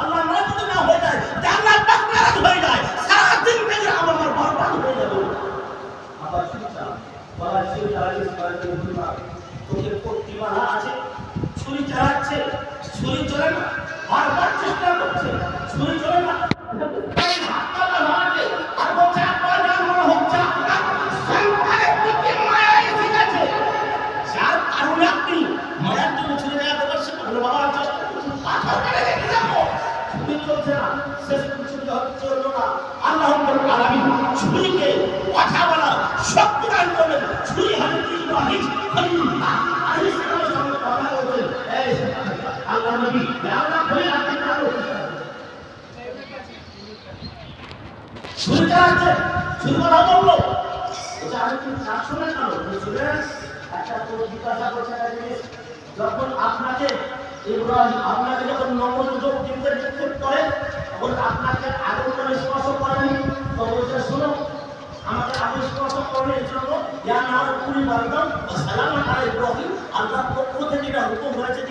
আল্লাহ নারাজ না হয়ে যায় সারা দিন মেরে আমার বরবাদ হয়ে যাবে। আছে স্মরণীয় ভূমিকা তোকে প্রতিমালা আছে, ছুরি চালাচ্ছে ছুরি চলে না, বারবার চেষ্টা করছে, ছুরি চলে না। মায়ের জন্য ছুরি চলছে না, শেষ পর্যন্ত হয়তো না। আল্লাহ আলামিন ছুরিকে কথা বলা শক্তি দান করলেন। ছুরি হযরত ইব্রাহিম খলিলুল্লাহ আলাইহিস সালামের সঙ্গে কথা বলছেন। এই, আল্লাহ নবী, আল্লাহ বলে আপনি কারও ছুরি চালাচ্ছে, ছুরি কথা বলল। বলছে, আমি কি না? বলছে, "শুনেন, একটা জিজ্ঞাসা করছে যখন আপনাকে ইব্রাহিম আপনাকে যখন নমযোগ দিতে নিক্ষেপ করে, তখন আপনাকে আগুন করে স্পর্শ করেনি। তো বলছে শোনো, আমাকে আগুন স্পর্শ করেন এর জন্য ইয়া নার কুড়ি বান্ধব সালাম আলাইকুম। ইব্রাহিম আল্লাহ পক্ষ থেকে এটা হুকুম হয়েছে